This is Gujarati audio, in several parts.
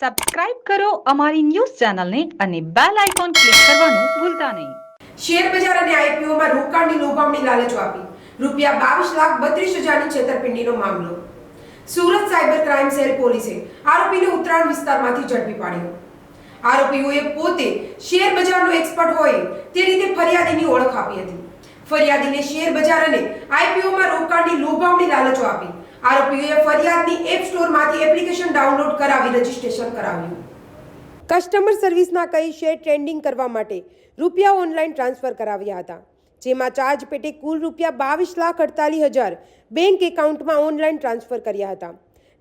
સબસ્ક્રાઇબ કરો અમારી ન્યૂઝ ચેનલને અને બેલ આઇકોન ક્લિક કરવાનું ભૂલતા નહીં. શેર બજાર અને આઈપીઓમાં રોકાણની લોભામણી લાલચો આપી. રૂપિયા બાવીસ લાખ બત્રીસ હજારની છેતરપિંડીનો મામલો. સુરત સાયબર ક્રાઇમ સેલ પોલીસે આરોપીને ઉત્તરાયણ વિસ્તારમાંથી ઝડપી પાડ્યો. આરોપીઓએ પોતે શેર બજારનો એક્સપર્ટ હોય તે રીતે ફરિયાદીની ઓળખ આપી હતી. ફરિયાદીને શેર બજાર અને આઈપીઓમાં રોકાણની લોભામણી લાલચો આપી. આરોપીઓએ ફરિયાદની એપ સ્ટોરમાંથી એપ્લિકેશન ડાઉનલોડ કરાવી રજીસ્ટ્રેશન કરાવ્યું. કસ્ટમર સર્વિસના કહી શેર ટ્રેન્ડિંગ કરવા માટે રૂપિયા ઓનલાઈન ટ્રાન્સફર કરાવ્યા હતા, જેમાં ચાર્જ પેટે કુલ રૂપિયા બાવીસ લાખ અડતાલીસ હજાર બેંક એકાઉન્ટમાં ઓનલાઈન ટ્રાન્સફર કર્યા હતા.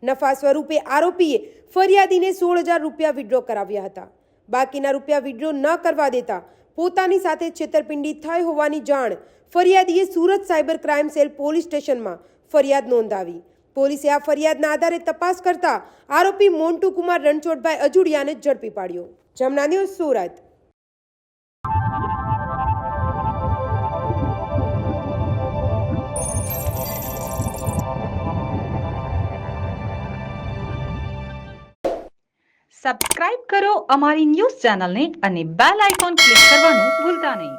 નફા સ્વરૂપે આરોપીએ ફરિયાદીને સોળ હજાર રૂપિયા વિડ્રો કરાવ્યા હતા. બાકીના રૂપિયા વિડ્રો ન કરવા દેતા પોતાની સાથે છેતરપિંડી થઈ હોવાની જાણ ફરિયાદીએ Surat cyber crime cell police સ્ટેશનમાં ફરિયાદ નોંધાવી. પોલીસે આ ફરિયાદના આધારે તપાસ કરતા આરોપી મોન્ટુ કુમાર રણછોડભાઈ અજુડિયાને ઝડપી પાડ્યો. જમના ન્યૂઝ સુરત. સબસ્ક્રાઇબ કરો અમારી ન્યૂઝ ચેનલને અને બેલ આઇકોન ક્લિક કરવાનું ભૂલતા નહીં.